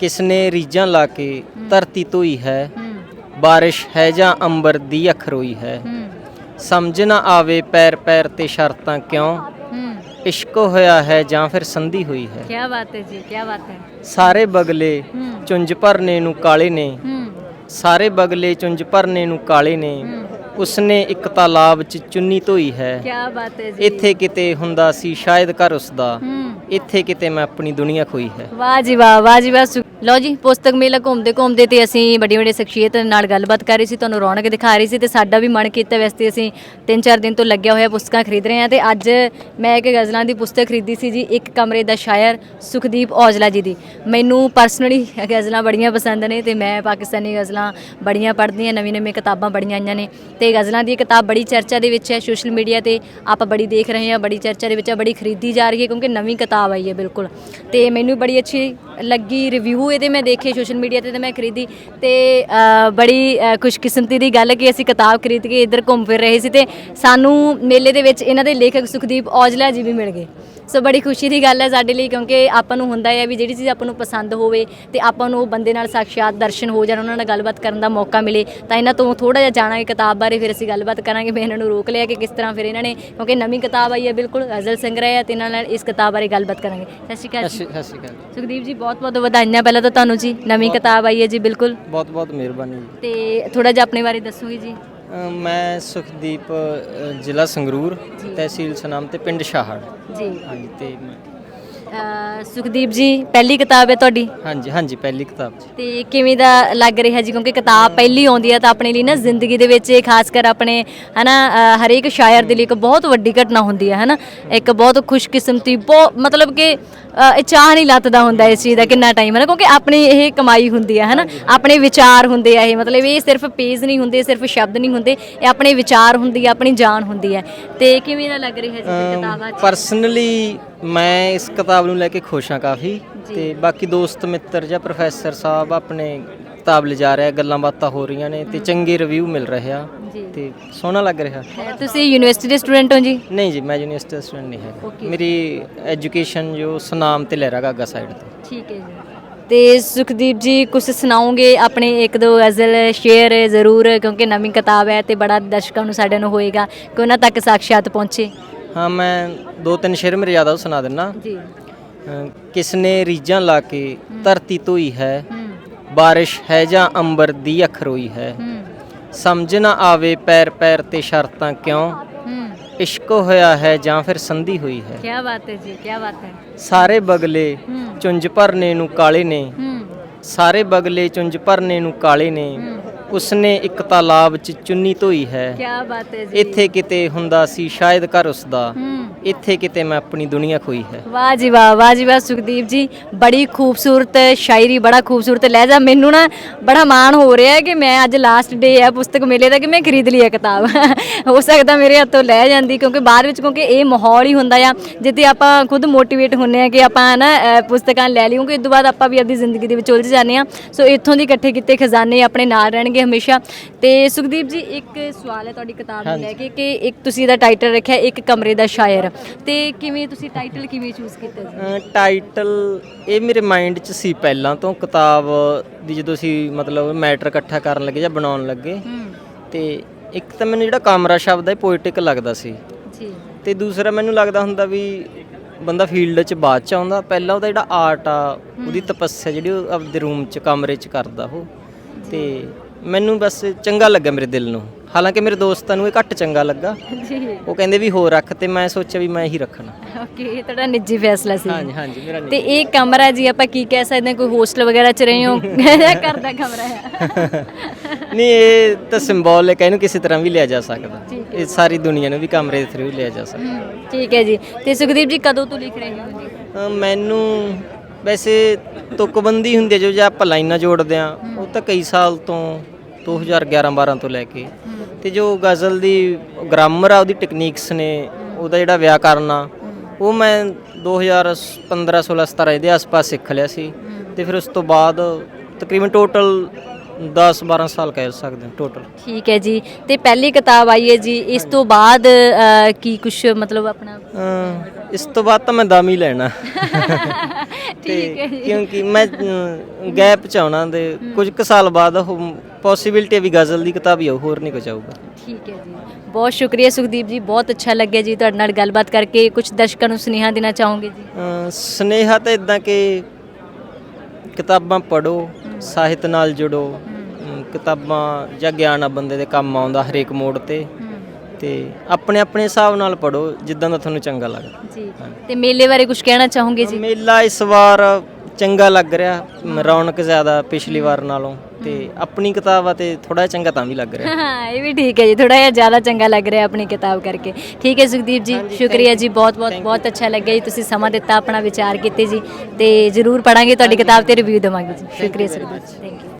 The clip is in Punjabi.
ਕਿਸਨੇ ਰੀਜਾਂ ਲਾ ਕੇ ਧਰਤੀ ਧੋਈ ਹੈ? ਬਾਰਿਸ਼ ਹੈ ਜਾਂ ਅੰਬਰ ਦੀ ਅਖਰੋਈ ਹੈ? ਸਮਝ ਨਾ ਆਵੇ ਪੈਰ ਪੈਰ ਤੇ ਸ਼ਰਤਾਂ ਕਿਉਂ? ਇਸ਼ਕ ਹੋਇਆ ਹੈ ਜਾਂ ਫਿਰ ਸੰਧੀ ਹੋਈ ਹੈ? ਕੀ ਬਾਤ ਹੈ ਜੀ ਕੀ ਬਾਤ ਹੈ। ਸਾਰੇ ਬਗਲੇ ਚੁੰਝ ਭਰਨੇ ਨੂੰ ਕਾਲੇ ਨੇ। ਸਾਰੇ ਬਗਲੇ ਚੁੰਝ ਭਰਨੇ ਨੂੰ ਕਾਲੇ ਨੇ। ਉਸਨੇ ਇੱਕ ਤਾਲਾਬ 'ਚ ਚੁੰਨੀ ਧੋਈ ਹੈ। ਕੀ ਬਾਤ ਹੈ ਜੀ। ਇੱਥੇ ਕਿਤੇ ਹੁੰਦਾ ਸੀ ਸ਼ਾਇਦ ਘਰ ਉਸਦਾ। ਇੱਥੇ ਕਿਤੇ ਮੈਂ ਆਪਣੀ ਦੁਨੀਆ ਖੋਈ ਹੈ। ਵਾਹ ਜੀ ਵਾਹ ਵਾਹ ਜੀ ਵਾਹ ਲਓ ਜੀ, ਪੁਸਤਕ ਮੇਲਾ ਘੁੰਮਦੇ ਘੁੰਮਦੇ ਤੇ ਅਸੀਂ ਵੱਡੀ ਵੱਡੀ ਸ਼ਖਸੀਅਤ ਨਾਲ ਗੱਲਬਾਤ ਕਰ ਰਹੀ ਸੀ, ਤੁਹਾਨੂੰ ਰੌਣਕ ਦਿਖਾ ਰਹੀ ਸੀ ਤੇ ਸਾਡਾ ਵੀ ਮਨ ਕੀਤਾ ਵੈਸੇ ਅਸੀਂ 3-4 ਦਿਨ ਤੋਂ ਲੱਗਿਆ ਹੋਇਆ ਪੁਸਤਕਾਂ ਖਰੀਦ ਰਹੇ ਹਾਂ ਤੇ ਅੱਜ ਮੈਂ ਇੱਕ ਗਜ਼ਲਾਂ ਦੀ ਪੁਸਤਕ ਖਰੀਦੀ ਸੀ ਜੀ, ਇੱਕ ਕਮਰੇ ਦਾ ਸ਼ਾਇਰ ਸੁਖਦੀਪ ਔਜਲਾ ਜੀ ਦੀ। ਮੈਨੂੰ ਪਰਸਨਲੀ ਗਜ਼ਲਾਂ ਬੜੀਆਂ ਪਸੰਦ ਨੇ ਤੇ ਮੈਂ ਪਾਕਿਸਤਾਨੀ ਗਜ਼ਲਾਂ ਬੜੀਆਂ ਪੜ੍ਹਦੀ ਹਾਂ, ਨਵੀਂ ਨਵੀਂ ਕਿਤਾਬਾਂ ਬੜੀਆਂ ਆਈਆਂ ਨੇ ਤੇ ਗਜ਼ਲਾਂ ਦੀ ਕਿਤਾਬ ਬੜੀ ਚਰਚਾ ਦੇ ਵਿੱਚ ਹੈ ਸੋਸ਼ਲ ਮੀਡੀਆ ਤੇ ਆਪਾਂ ਬੜੀ ਦੇਖ ਰਹੇ ਹਾਂ, ਬੜੀ ਚਰਚਾ ਦੇ ਵਿੱਚ ਹੈ, ਬੜੀ ਖਰੀਦੀ ਜਾ ਰਹੀ ਹੈ ਕਿਉਂਕਿ ਨਵੀਂ ਕਿਤਾਬ ਆਈ ਹੈ ਬਿਲਕੁਲ ਤੇ ਮੈਨੂੰ ਬੜੀ ਅੱਛੀ ਲੱਗੀ ਰਿਵਿਊ ਇਹਦੇ ਮੈਂ ਦੇਖੇ ਸੋਸ਼ਲ ਮੀਡੀਆ ਤੇ ਤੇ ਮੈਂ ਖਰੀਦੀ ਤੇ ਬੜੀ ਖੁਸ਼ਕਿਸਮਤੀ ਦੀ ਗੱਲ ਹੈ ਕਿ ਅਸੀਂ ਕਿਤਾਬ ਖਰੀਦ ਕੇ ਇੱਧਰ ਘੁੰਮ ਫਿਰ ਰਹੇ ਸੀ ਤੇ ਸਾਨੂੰ ਮੇਲੇ ਦੇ ਵਿੱਚ ਇਹਨਾਂ ਦੇ ਲੇਖਕ ਸੁਖਦੀਪ ਔਜਲਾ ਜੀ ਵੀ ਮਿਲ ਗਏ। ਸੋ ਬੜੀ ਖੁਸ਼ੀ ਦੀ ਗੱਲ ਹੈ ਸਾਡੇ ਲਈ ਕਿਉਂਕਿ ਆਪਾਂ ਨੂੰ ਹੁੰਦਾ ਹੈ ਵੀ ਜਿਹੜੀ ਚੀਜ਼ ਆਪਾਂ ਨੂੰ ਪਸੰਦ ਹੋਵੇ ਤੇ ਆਪਾਂ ਨੂੰ ਉਹ ਬੰਦੇ ਨਾਲ ਸਾਖਸ਼ਾਤ ਦਰਸ਼ਨ ਹੋ ਜਾਣ ਉਹਨਾਂ ਨਾਲ ਗੱਲਬਾਤ ਕਰਨ ਦਾ ਮੌਕਾ ਮਿਲੇ ਤਾਂ ਇਹਨਾਂ ਤੋਂ ਥੋੜਾ ਜਿਹਾ ਜਾਣਾਂਗੇ ਕਿਤਾਬ ਬਾਰੇ ਫਿਰ ਅਸੀਂ ਗੱਲਬਾਤ ਕਰਾਂਗੇ ਵੀ ਇਹਨਾਂ ਨੂੰ ਰੋਕ ਲਿਆ ਕਿ ਕਿਸ ਤਰ੍ਹਾਂ ਫਿਰ ਇਹਨਾਂ ਨੇ ਕਿਉਂਕਿ ਨਵੀਂ ਕਿਤਾਬ ਆਈ ਹੈ ਬਿਲਕੁਲ ਗਜ਼ਲ ਸੰਗ੍ਰਹਿ ਹੈ ਤੇ ਇਹਨਾਂ ਨਾਲ ਇਸ ਕਿਤਾਬ ਬਾਰੇ ਗੱਲਬਾਤ ਕਰਾਂਗੇ। ਸਤਿ ਸ਼੍ਰੀ ਅਕਾਲ ਸਤਿ ਸ਼੍ਰੀ ਅਕਾਲ ਸੁਖਦੀਪ ਜੀ ਬਹੁਤ ਬਹੁਤ ਵਧਾਈਆਂ ਪਹਿਲਾਂ ਤਾਂ ਤੁਹਾਨੂੰ ਜੀ ਨਵੀਂ ਕਿਤਾਬ ਆਈ ਹੈ ਜੀ ਬਿਲਕੁਲ। ਬਹੁਤ ਬਹੁਤ ਮਿਹਰਬਾਨੀ ਜੀ। ਤੇ ਥੋੜਾ ਜਿਹਾ ਆਪਣੇ ਬਾਰੇ ਦੱਸੋਗੇ ਜੀ। ਅ, ਮੈਂ ਸੁਖਦੀਪ ਅ, ਜ਼ਿਲ੍ਹਾ ਸੰਗਰੂਰ ਤਹਿਸੀਲ ਸਨਾਮ ਤੇ ਪਿੰਡ ਸ਼ਾਹੜ। ਜੀ। ਹਾਂਜੀ ਤੇ ਮੈਂ- ਸੁਖਦੀਪ ਜੀ ਪਹਿਲੀ ਕਿਤਾਬ ਹੈ ਤੁਹਾਡੀ? ਹਾਂਜੀ ਹਾਂਜੀ ਪਹਿਲੀ ਕਿਤਾਬ ਜੀ। ਤੇ ਕਿਵੇਂ ਦਾ ਲੱਗ ਰਿਹਾ ਜੀ? ਕਿਉਂਕਿ ਕਿਤਾਬ ਪਹਿਲੀ ਆਉਂਦੀ ਹੈ ਤਾਂ ਆਪਣੇ ਲਈ ਨਾ ਜ਼ਿੰਦਗੀ ਦੇ ਵਿੱਚ ਇਹ ਖਾਸ ਕਰ ਆਪਣੇ ਹਨਾ ਹਰੇਕ ਸ਼ਾਇਰ ਦੇ ਲਈ ਇੱਕ ਬਹੁਤ ਵੱਡੀ ਘਟਨਾ ਹੁੰਦੀ ਹੈ ਹਨਾ? ਇੱਕ ਬਹੁਤ ਖੁਸ਼ਕਿਸਮਤੀ ਬਹੁਤ ਮਤਲਬ ਕਿ ਇਹ ਚਾਹ ਨਹੀਂ ਲੱਤਦਾ ਹੁੰਦਾ ਇਸ ਚੀਜ਼ ਦਾ ਕਿੰਨਾ ਟਾਈਮ ਹੈ ਨਾ ਕਿਉਂਕਿ ਆਪਣੀ ਇਹ ਕਮਾਈ ਹੁੰਦੀ ਹੈ ਹਨਾ? ਆਪਣੇ ਵਿਚਾਰ ਹੁੰਦੇ ਆ ਇਹ ਮਤਲਬ ਇਹ ਸਿਰਫ ਪੇਜ ਨਹੀਂ ਹੁੰਦੇ ਸਿਰਫ ਸ਼ਬਦ ਨਹੀਂ ਹੁੰਦੇ ਇਹ ਆਪਣੇ ਵਿਚਾਰ ਹੁੰਦੀ ਹੈ ਆਪਣੀ ਜਾਨ ਹੁੰਦੀ ਹੈ। ਤੇ ਕਿਵੇਂ ਦਾ ਲੱਗ ਰਿਹਾ ਜੀ ਫਿਰ ਕਿਤਾਬ ਅੱਜ? ਪਰਸਨਲੀ ਮੈਂ ਇਸ ਕਿਤਾਬ ਨੂੰ ਲੈ ਕੇ ਖੁਸ਼ ਹਾਂ ਕਾਫੀ ਤੇ ਬਾਕੀ ਦੋਸਤ ਮਿੱਤਰ ਜਾਂ ਪ੍ਰੋਫੈਸਰ ਸਾਹਿਬ ਆਪਣੇ ਕਿਤਾਬ ਲਿਜਾ ਰਿਹਾ ਗੱਲਾਂ ਬਾਤਾਂ ਹੋ ਰਹੀਆਂ ਨੇ ਤੇ ਚੰਗੇ ਰਿਵਿਊ ਮਿਲ ਰਹੇ ਆ ਤੇ ਸੋਹਣਾ ਲੱਗ ਰਿਹਾ। ਤੁਸੀਂ ਯੂਨੀਵਰਸਿਟੀ ਦੇ ਸਟੂਡੈਂਟ ਹੋ ਜੀ? ਨਹੀਂ ਜੀ ਮੈਂ ਯੂਨੀਵਰਸਿਟੀ ਦਾ ਸਟੂਡੈਂਟ ਨਹੀਂ. ਹੈ ਮੇਰੀ ਐਜੂਕੇਸ਼ਨ ਜੋ ਸੁਨਾਮ ਤੇ ਲਹਿਰਾ ਗਾਗਾ ਸਾਈਡ ਤੇ। ਠੀਕ ਹੈ ਜੀ। ਤੇ ਸੁਖਦੀਪ ਜੀ ਕੁਝ ਸੁਣਾਓਗੇ ਆਪਣੇ ਇੱਕ ਦੋ ਗਜ਼ਲ ਸ਼ੇਅਰ ਜ਼ਰੂਰ ਕਿਉਂਕਿ ਨਵੀਂ ਕਿਤਾਬ ਹੈ ਤੇ ਬੜਾ ਦਰਸ਼ਕਾਂ ਨੂੰ ਸਾਡੇ ਨੂੰ ਹੋਏਗਾ ਕਿ ਉਹਨਾਂ ਤੱਕ ਸਾਖਸ਼ਾਤ ਪਹੁੰਚੇ। ਹਾਂ ਮੈਂ ਦੋ ਤਿੰਨ ਸ਼ੇਰ ਮੇਰੇ ਯਾਦ ਸੁਣਾ ਦਿੰਨਾ। ਜੀ। ਕਿਸਨੇ ਰੀਜਾਂ ਲਾ ਕੇ ਧਰਤੀ ਧੋਈ ਹੈ? ਬਾਰਿਸ਼ ਹੈ ਜਾਂ ਅੰਬਰ ਦੀ ਅਖਰੋਈ ਹੈ? ਸਮਝ ਨਾ ਆਵੇ ਪੈਰ ਪੈਰ ਤੇ ਸ਼ਰਤਾਂ ਕਿਉਂ? ਇਸ਼ਕ ਹੋਇਆ ਹੈ ਜਾਂ ਫਿਰ ਸੰਧੀ ਹੋਈ ਹੈ? ਕੀ ਬਾਤ ਹੈ ਜੀ ਕੀ ਬਾਤ ਹੈ। ਸਾਰੇ ਬਗਲੇ ਚੁੰਝ ਭਰਨੇ ਨੂੰ ਕਾਲੇ ਨੇ। ਸਾਰੇ ਬਗਲੇ ਚੁੰਝ ਭਰਨੇ ਨੂੰ ਕਾਲੇ ਨੇ। ਉਸਨੇ ਇੱਕ ਤਾਲਾਬ 'ਚ ਚੁੰਨੀ ਧੋਈ ਹੈ। ਕੀ ਬਾਤ ਹੈ ਜੀ। ਇੱਥੇ ਕਿਤੇ ਹੁੰਦਾ ਸੀ ਸ਼ਾਇਦ ਘਰ ਉਸਦਾ। ਹੂੰ। ਇੱਥੇ ਕਿਤੇ ਮੈਂ ਆਪਣੀ ਦੁਨੀਆ ਖੋਈ ਹੈ। ਵਾਹ ਜੀ ਵਾਹ ਵਾਹ ਜੀ ਵਾਹ ਸੁਖਦੀਪ ਜੀ ਬੜੀ ਖੂਬਸੂਰਤ ਸ਼ਾਇਰੀ ਬੜਾ ਖੂਬਸੂਰਤ ਲਹਿਜਾ। ਮੈਨੂੰ ਨਾ ਬੜਾ ਮਾਣ ਹੋ ਰਿਹਾ ਹੈ ਕਿ ਮੈਂ ਅੱਜ ਲਾਸਟ ਡੇ ਹੈ ਪੁਸਤਕ ਮੇਲੇ ਦਾ ਕਿ ਮੈਂ ਖਰੀਦ ਲਈ ਹੈ ਕਿਤਾਬ। ਹੋ ਸਕਦਾ ਮੇਰੇ ਹੱਥੋਂ ਲੈ ਜਾਂਦੀ ਕਿਉਂਕਿ ਬਾਅਦ ਵਿੱਚ ਕਿਉਂਕਿ ਇਹ ਮਾਹੌਲ ਹੀ ਹੁੰਦਾ ਆ ਜਿੱਥੇ ਆਪਾਂ ਖੁਦ ਮੋਟੀਵੇਟ ਹੁੰਨੇ ਆ ਕਿ ਆਪਾਂ ਨਾ ਪੁਸਤਕਾਂ ਲੈ ਲਈ ਕਿਉਂਕਿ ਇਸ ਤੋਂ ਬਾਅਦ ਆਪਾਂ ਵੀ ਆਪਣੀ ਜ਼ਿੰਦਗੀ ਦੇ ਵਿੱਚ ਉਲਝ ਜਾਂਦੇ ਆ। ਸੋ ਇੱਥੋਂ ਦੀ ਇਕੱਠੇ ਕੀਤੇ ਖਜ਼ਾਨੇ ਆਪਣੇ ਨਾਲ ਰਹਿਣਗੇ ਹਮੇਸ਼ਾ। ਤੇ ਸੁਖਦੀਪ ਜੀ ਇੱਕ ਸਵਾਲ ਹੈ ਤੁਹਾਡੀ ਕਿਤਾਬ ਨੂੰ ਲੈ ਕੇ ਕਿ ਇੱਕ ਤੁਸੀਂ ਇਹਦਾ ਟਾਈਟਲ ਰੱਖਿਆ ਇੱਕ ਕਮਰੇ ਦਾ ਸ਼ਾਇਰ। ਤੇ ਕਿਵੇਂ ਤੁਸੀਂ ਟਾਈਟਲ ਕਿਵੇਂ ਚੂਜ਼ ਕੀਤਾ ਜੀ? ਟਾਈਟਲ ਇਹ ਮੇਰੇ ਮਾਈਂਡ 'ਚ ਸੀ ਪਹਿਲਾਂ ਤੋਂ ਕਿਤਾਬ ਦੀ ਜਦੋਂ ਅਸੀਂ ਮਤਲਬ ਮੈਟਰ ਇਕੱਠਾ ਕਰਨ ਲੱਗੇ ਜਾਂ ਬਣਾਉਣ ਲੱਗੇ ਹੂੰ। ਤੇ ਇੱਕ ਤਾਂ ਮੈਨੂੰ ਜਿਹੜਾ ਕਮਰਾ ਸ਼ਬਦ ਹੈ ਪੋਇਟਿਕ ਲੱਗਦਾ ਸੀ। ਜੀ। ਤੇ ਦੂਸਰਾ ਮੈਨੂੰ ਲੱਗਦਾ ਹੁੰਦਾ ਵੀ ਬੰਦਾ ਫੀਲਡ 'ਚ ਬਾਅਦ 'ਚ ਆਉਂਦਾ ਪਹਿਲਾਂ ਉਹਦਾ ਜਿਹੜਾ ਆਰਟ ਆ ਉਹਦੀ ਤਪੱਸਿਆ ਜਿਹੜੀ ਉਹ ਆਪਦੇ ਰੂਮ 'ਚ ਕਮਰੇ 'ਚ ਕਰਦਾ ਉਹ। ਤੇ ਮੈਨੂੰ ਬਸ ਚੰਗਾ ਲੱਗਾ ਮੇਰੇ ਦਿਲ ਨੂੰ। ਹਾਲਾਂਕਿ ਮੇਰੇ ਦੋਸਤਾਂ ਨੂੰ ਇਹ ਘੱਟ ਚੰਗਾ ਲੱਗਾ। ਜੀ ਉਹ ਕਹਿੰਦੇ ਵੀ ਹੋਰ ਰੱਖ ਤੇ ਮੈਂ ਸੋਚਿਆ ਵੀ ਮੈਂ ਇਹੀ ਰੱਖਣਾ। ਓਕੇ ਇਹ ਤੁਹਾਡਾ ਨਿੱਜੀ ਫੈਸਲਾ ਸੀ। ਹਾਂਜੀ ਹਾਂਜੀ ਮੇਰਾ ਤੇ ਇਹ ਕਮਰਾ ਜੀ ਆਪਾਂ ਕੀ ਕਹਿ ਸਕਦੇ ਹਾਂ ਕੋਈ ਹੋਸਟਲ ਵਗੈਰਾ ਚ ਰਹੇ ਹੋ? ਜਾਂ ਘਰ ਦਾ ਕਮਰਾ ਹੈ? ਨਹੀਂ ਇਹ ਤਾਂ ਸਿੰਬੋਲਿਕ ਹੈ ਇਹਨੂੰ ਕਿਸੇ ਤਰ੍ਹਾਂ ਵੀ ਲਿਆ ਜਾ ਸਕਦਾ। ਠੀਕ ਇਹ ਸਾਰੀ ਦੁਨੀਆ ਨੂੰ ਵੀ ਕਮਰੇ ਦੇ ਥਰੂ ਲਿਆ ਜਾ ਸਕਦਾ। ਹਮ, ਠੀਕ ਹੈ ਜੀ। ਤੇ ਸੁਖਦੀਪ ਜੀ ਕਦੋਂ ਤੋਂ ਲਿਖ ਰਹੇ ਹੋ ਜੀ? ਅ, ਮੈਨੂੰ ਵੈਸੇ ਤੁਕਬੰਦੀ ਹੁੰਦੀ ਹੈ ਜੋ ਜੇ ਆਪਾਂ ਲਾਈਨਾਂ ਜੋੜਦੇ ਆ ਉਹ ਤਾਂ ਕਈ ਸਾਲ ਤੋਂ 2011 12 ਤੋਂ ਲੈ ਕੇ। ਤੇ ਜੋ ਗਜ਼ਲ ਦੀ ਗ੍ਰਾਮਰ ਆ ਉਹਦੀ ਟੈਕਨੀਕਸ ਨੇ ਉਹਦਾ ਜਿਹੜਾ ਵਿਆਕਰਨ ਆ ਉਹ ਮੈਂ 2015 16 17 ਦੇ ਆਸ-ਪਾਸ ਸਿੱਖ ਲਿਆ ਸੀ ਤੇ ਫਿਰ ਉਸ ਤੋਂ ਬਾਅਦ ਤਕਰੀਬਨ ਟੋਟਲ 10 12 ਸਾਲ ਕਹਿ ਸਕਦੇ ਹਾਂ ਟੋਟਲ ਠੀਕ ਹੈ ਜੀ। ਤੇ ਪਹਿਲੀ ਕਿਤਾਬ ਆਈ ਹੈ ਜੀ ਇਸ ਤੋਂ ਬਾਅਦ ਅ, ਕੀ ਕੁਝ ਮਤਲਬ ਆਪਣਾ? ਇਸ ਤੋਂ ਬਾਅਦ ਤਾਂ ਮੈਂ ਦਮ ਹੀ ਲੈਣਾ। ਠੀਕ ਹੈ ਜੀ। ਕਿਉਂਕਿ ਮੈਂ ਗੈਪ ਚ ਆਉਣਾ ਦੇ ਕੁਝ ਕੁ ਸਾਲ ਬਾਅਦ ਉਹ ਪੋਸਿਬਿਲਿਟੀ ਵੀ ਗਜ਼ਲ ਦੀ ਕਿਤਾਬ ਹੀ ਆਊ ਹੋਰ ਨਹੀਂ ਕੁਝ ਆਊਗਾ। ਠੀਕ ਹੈ ਜੀ। ਬਹੁਤ ਸ਼ੁਕਰੀਆ ਸੁਖਦੀਪ ਜੀ ਬਹੁਤ ਅੱਛਾ ਲੱਗਿਆ ਜੀ ਤੁਹਾਡੇ ਨਾਲ ਗੱਲਬਾਤ ਕਰਕੇ। ਕੁਝ ਦਰਸ਼ਕਾਂ ਨੂੰ ਸੁਨੇਹਾ ਦੇਣਾ ਚਾਹੋਗੇ ਜੀ? ਸੁਨੇਹਾ ਤਾਂ ਇਦਾਂ ਕਿ ਕਿਤਾਬਾਂ ਪੜੋ ਸਾਹਿਤ ਨਾਲ ਜੁੜੋ ਅਮ ਕਿਤਾਬਾਂ ਜਾਂ ਗਿਆਨ ਆ ਬੰਦੇ ਦੇ ਕੰਮ ਆਉਂਦਾ ਹਰੇਕ ਮੋੜ ਤੇ। ਤੇ ਆਪਣੇ ਆਪਣੇ ਹਿਸਾਬ ਨਾਲ ਪੜੋ ਜਿੱਦਾਂ ਦਾ ਤੁਹਾਨੂੰ ਚੰਗਾ ਲੱਗਦਾ। ਜੀ। ਤੇ ਮੇਲੇ ਬਾਰੇ ਕੁਝ ਕਹਿਣਾ ਚਾਹੋਗੇ ਜੀ? ਮੇਲਾ ਇਸ ਵਾਰ ਚੰਗਾ ਲੱਗ ਰਿਹਾ ਰੌਣਕ ਜ਼ਿਆਦਾ ਪਿਛਲੀ ਵਾਰ ਨਾਲੋਂ ਤੇ ਆਪਣੀ ਕਿਤਾਬ ਆ ਤੇ ਥੋੜਾ ਚੰਗਾ ਤਾਂ ਵੀ ਲੱਗ ਰਿਹਾ। ਹਾਂ ਇਹ ਵੀ ਠੀਕ ਹੈ ਜੀ ਥੋੜਾ ਜਿਹਾ ਜ਼ਿਆਦਾ ਚੰਗਾ ਲੱਗ ਰਿਹਾ ਆਪਣੀ ਕਿਤਾਬ ਕਰਕੇ। ਠੀਕ ਹੈ ਸੁਖਦੀਪ ਜੀ ਸ਼ੁਕਰੀਆ ਜੀ ਬਹੁਤ ਬਹੁਤ ਬਹੁਤ ਅੱਛਾ ਲੱਗਿਆ ਜੀ ਤੁਸੀਂ ਸਮਾਂ ਦਿੱਤਾ ਆਪਣਾ ਵਿਚਾਰ ਕੀਤੇ ਜੀ ਤੇ ਜ਼ਰੂਰ ਪੜਾਂਗੇ ਤੁਹਾਡੀ ਕਿਤਾਬ ਤੇ ਰਿਵਿਊ ਦੇਵਾਂਗੇ ਜੀ। ਸ਼ੁਕਰੀਆ ਸੁਖਦੀਪ ਜੀ ਥੈਂਕ ਯੂ